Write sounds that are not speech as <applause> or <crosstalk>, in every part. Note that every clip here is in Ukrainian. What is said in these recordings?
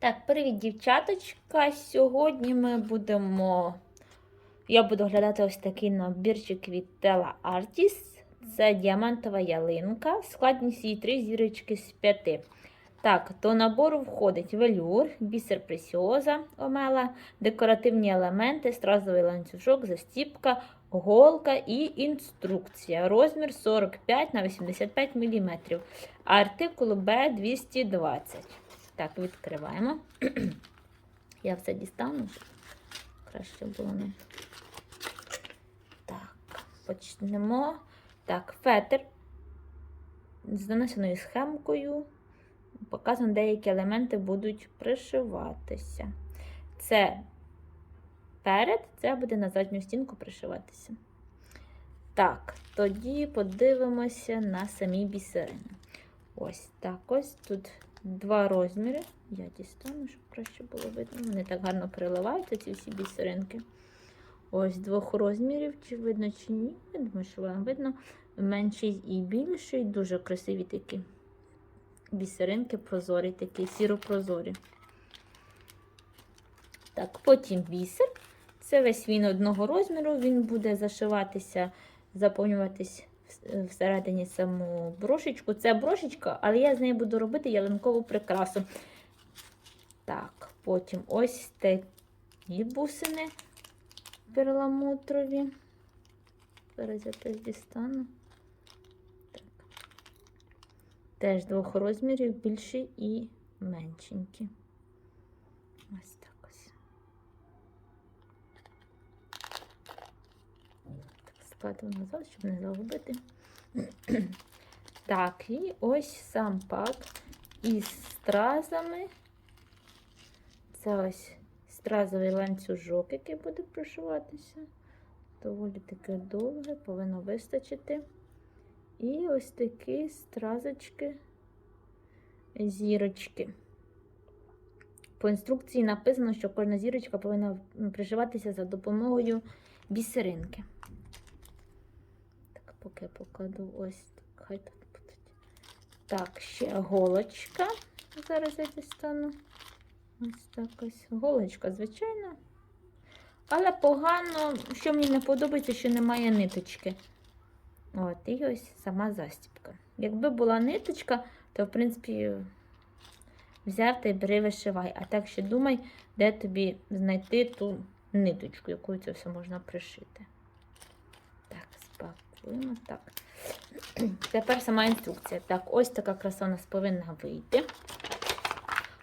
Так, привіт, дівчаточка. Сьогодні ми будемо. Я буду оглядати ось такий набірчик від Tela Artis. Це діамантова ялинка. Складність її 3 зірочки з 5. Так, до набору входить велюр, бісер пресіоза омела, декоративні елементи, стразовий ланцюжок, застіпка, голка і інструкція. Розмір 45 на 85 мм. Артикул B220. Так, відкриваємо. <clears throat> Я все дістану. Краще було не. Так, почнемо. Так, фетр з нанесеною схемкою. Показано, деякі елементи будуть пришиватися. Це перед, це буде на задню стінку пришиватися. Так, тоді подивимося на самі бісерини. Ось так ось тут два розміри. Я дістану, щоб краще було видно. Вони так гарно переливаються, ці всі бісеринки. Ось двох розмірів, чи видно, чи ні. Я думаю, що вам видно. Менший і більший. Дуже красиві такі бісеринки, прозорі, такі, сіро-прозорі. Так, потім бісер. Це весь він одного розміру. Він буде зашиватися, заповнюватись всередині саму брошечку. Це брошечка, але я з нею буду робити ялинкову прикрасу. Так, потім ось такі бусини перламутрові. Зараз я теж дістану. Так. Теж двох розмірів, більші і меншенькі. Ось. Складемо назад, щоб не загубити. Так, і ось сам пак із стразами. Це ось стразовий ланцюжок, який буде прошиватися. Доволі таке довге, повинно вистачити. І ось такі стразочки, зірочки. По інструкції написано, що кожна зірочка повинна пришиватися за допомогою бісеринки. Так, поки покладу ось так, хай тут будуть. Так, ще голочка. Зараз я дістану. Ось так ось. Голочка, звичайно. Але погано, що мені не подобається, що немає ниточки. От, і ось сама застібка. Якби була ниточка, то, в принципі, взяв та й бери вишивай. А так ще думай, де тобі знайти ту ниточку, якою це все можна пришити. Так. Так. <clears throat> Тепер сама інструкція. Так, ось така краса у нас повинна вийти.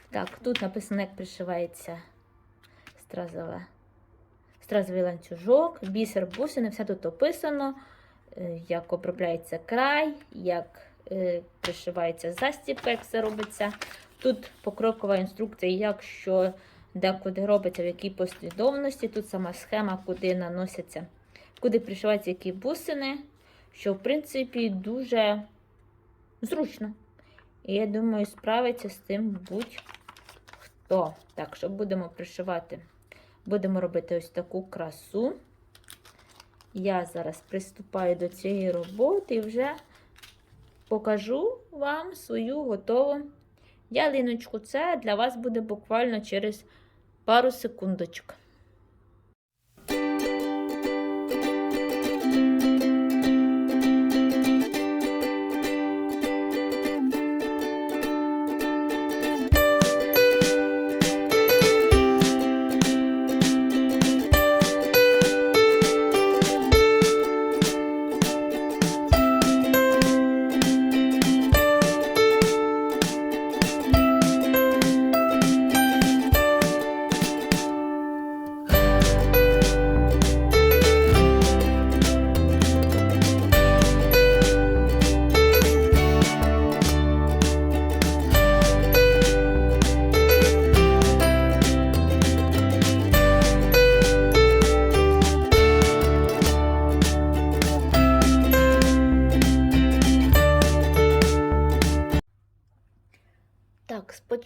Так, тут написано, як пришивається стразове. Стразовий ланцюжок, бісер, бусини, все тут описано, е, як обробляється край, як е, пришивається застібка, як все робиться. Тут покрокова інструкція, як що декуди робиться, в якій послідовності. Тут сама схема, куди наносяться, куди пришиваються які бусини, що, в принципі, дуже зручно. І я думаю, справиться з тим будь-хто. Так, що будемо пришивати. Будемо робити ось таку красу. Я зараз приступаю до цієї роботи і вже покажу вам свою готову ялиночку. Це для вас буде буквально через пару секундочок.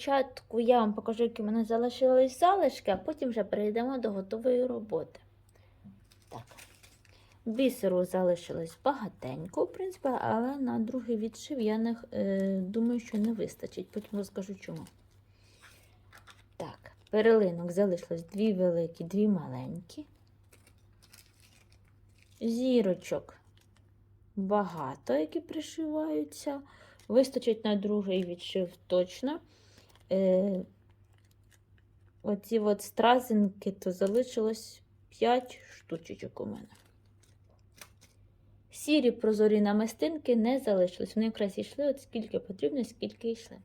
Спочатку я вам покажу, які в мене залишились залишки, а потім вже перейдемо до готової роботи. Так, бісеру залишилось багатенько, в принципі, але на другий відшив я не, е, думаю, що не вистачить. Потім розкажу чому. Так, Перелинок залишилось дві великі, дві маленькі. Зірочок багато, які пришиваються. Вистачить на другий відшив точно. Е, оці от стразинки, то залишилось 5 штучечок у мене. Сірі прозорі намистинки не залишились. Вони якраз йшли, от скільки потрібно, скільки йшли.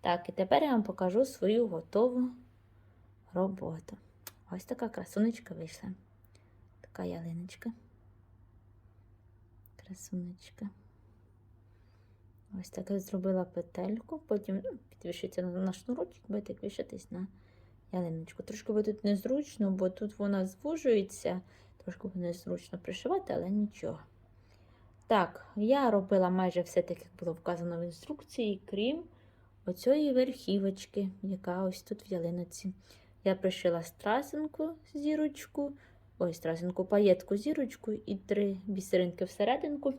Так, і тепер я вам покажу свою готову роботу. Ось така красунечка вийшла. Така ялиночка. Красунечка. Ось так зробила петельку, потім підвішиться на, шнурочок, буде вішатись на ялиночку. Трошки буде тут незручно, бо тут вона звужується, трошки буде незручно пришивати, але нічого. Так, я робила майже все так, як було вказано в інструкції, крім оцієї верхівочки, яка ось тут в ялиноці. Я пришила страсинку зірочку, ось страсинку, паєтку зірочку і три бісеринки всерединку.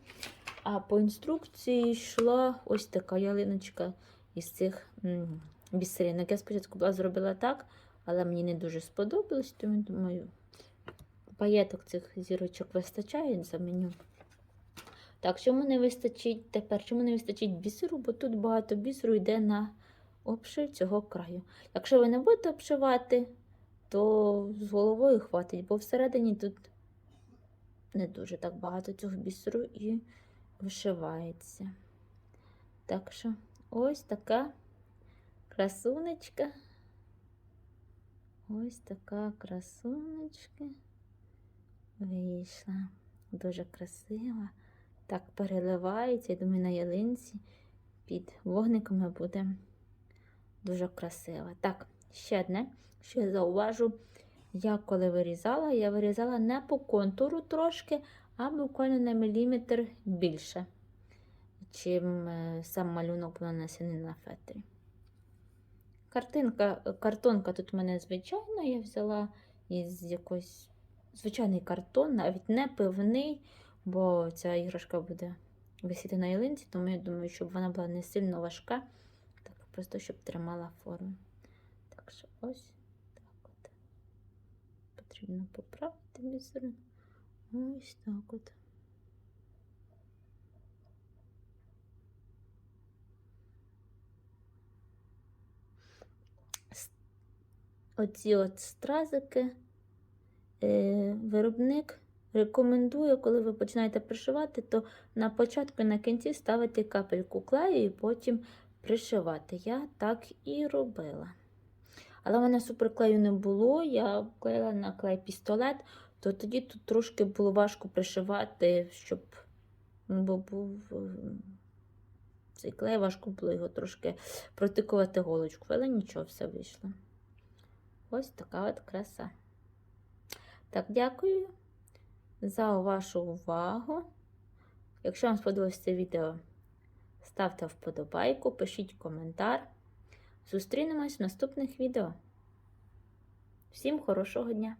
А по інструкції йшла ось така ялиночка із цих бісеринок. Я спочатку була зробила так, але мені не дуже сподобалось, тому думаю, паєток цих зірочок вистачає, заміню. Так, чому не вистачить тепер? Чому не вистачить бісеру? Бо тут багато бісеру йде на обшив цього краю. Якщо ви не будете обшивати, то з головою хватить, бо всередині тут не дуже так багато цього бісеру і вишивається. Так що ось така красунечка. Ось така красунечка вийшла. Дуже красива. Так переливається. Я думаю, на ялинці під вогниками буде дуже красива. Так, ще одне, що я зауважу, я коли вирізала, я вирізала не по контуру трошки, а буквально на міліметр більше, чим е, сам малюнок нанесений на фетрі. Картинка, картонка тут в мене звичайна, я взяла із якось звичайний картон, навіть не пивний, бо ця іграшка буде висіти на ялинці, тому я думаю, щоб вона була не сильно важка, так просто щоб тримала форму. Так що ось так от. Потрібно поправити бісерин. Ось так от. Оці от стразики е, виробник рекомендує, коли ви починаєте пришивати, то на початку і на кінці ставити капельку клею і потім пришивати. Я так і робила. Але в мене суперклею не було, я клеїла на клей пістолет, то тоді тут трошки було важко пришивати, щоб ну, бо був е, цей клей, важко було його трошки протикувати голочку, але нічого, все вийшло. Ось така от краса. Так, дякую за вашу увагу. Якщо вам сподобалось це відео, ставте вподобайку, пишіть коментар. Зустрінемось в наступних відео. Всім хорошого дня!